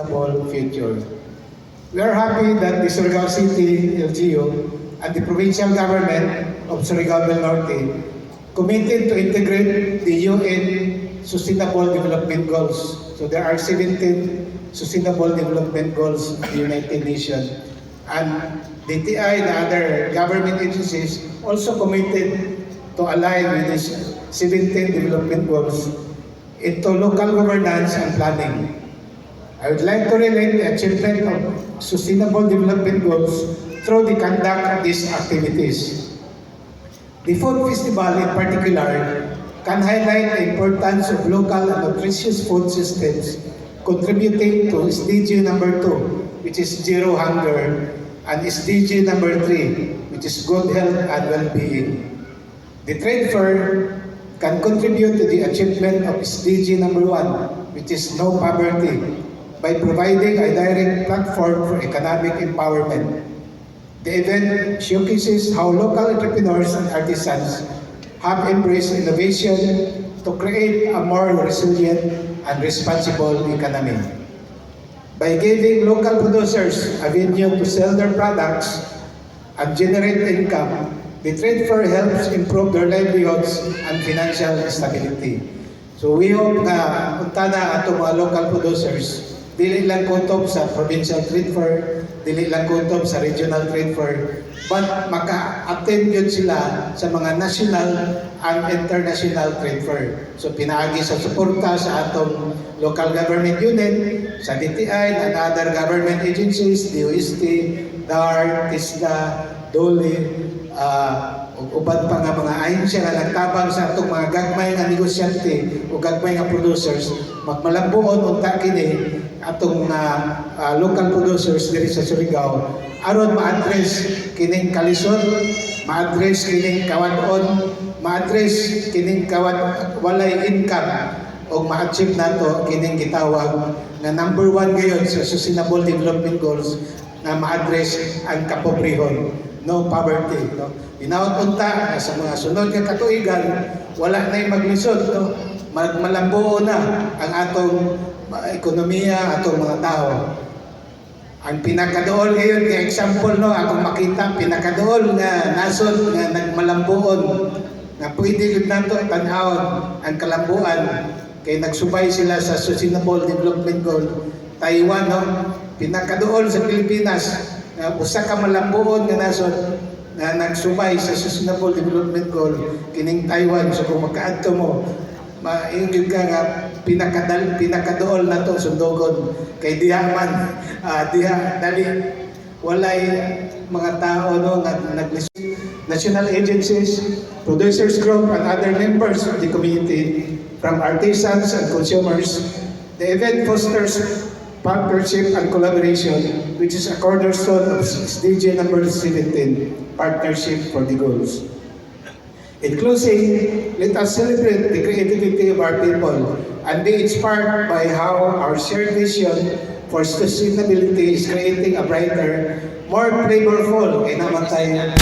sustainable future. We are happy that the Surigao City LGU and the provincial government of Surigao del Norte committed to integrate the UN Sustainable Development Goals. So there are 17 Sustainable Development Goals of the United Nations. And DTI and other government agencies also committed to align with these 17 development goals into local governance and planning. I would like to relate the achievement of sustainable development goals through the conduct of these activities. The food festival in particular can highlight the importance of local and nutritious food systems contributing to SDG number 2, which is zero hunger, and SDG number 3, which is good health and well-being. The trade fair can contribute to the achievement of SDG number 1, which is no poverty, by providing a direct platform for economic empowerment. The event showcases how local entrepreneurs and artisans have embraced innovation to create a more resilient and responsible economy. By giving local producers a venue to sell their products and generate income, the trade fair helps improve their livelihoods and financial stability. So we hope na punta na ato mga local producers dili lang kutob sa provincial trade fair, dili lang kutob sa regional trade fair, but maka-attend yun sila sa mga national and international trade fair. So pinaagi sa suporta sa atong local government unit, sa DTI and other government agencies, DOST, DAR, TISDA, DOLE, uh, ug uban pa nga mga ahensya nga nagtabang sa atong mga gagmay nga negosyante o gagmay nga producers magmalambuon unta kini atong mga ah, local producers diri sa Surigao. Aron ma-address kining kalisod ma-address kining kawan-on ma-address kining kawan walay income o ma-achieve nato kining gitawag nga number one gayon sa Sustainable Development Goals na ma-address ang kapobrehon. No poverty no? Inaot unta na sa mga sunod nga katuigan wala na maglisod no? Malambuo na ang atong uh, ekonomiya atong mga tao. Ang pinakadool ngayon nga example no akong makita pinakadool nga nasod nga nagmalambuon nga pwede gud nato tan-awon ang kalambuan. Kay nagsubay sila sa Sustainable Development Goal. Taiwan no pinakadool sa Pilipinas nga usa ka malambuon nga nasod na nagsubay sa Sustainable Development Goal. Kining Taiwan so kung makaadto mo maingid ka nga pinakadal pinakadool na to sundogon kay diha man ah, diha dali walay mga tao no nga naglis national agencies producers group and other members of the community from artisans and consumers. The event fosters partnership and collaboration which is a cornerstone of SDG number 17 partnership for the goals. In closing, let us celebrate the creativity of our people. And be inspired by how our shared vision for sustainability is creating a brighter, more flavorful, kaya naman tayo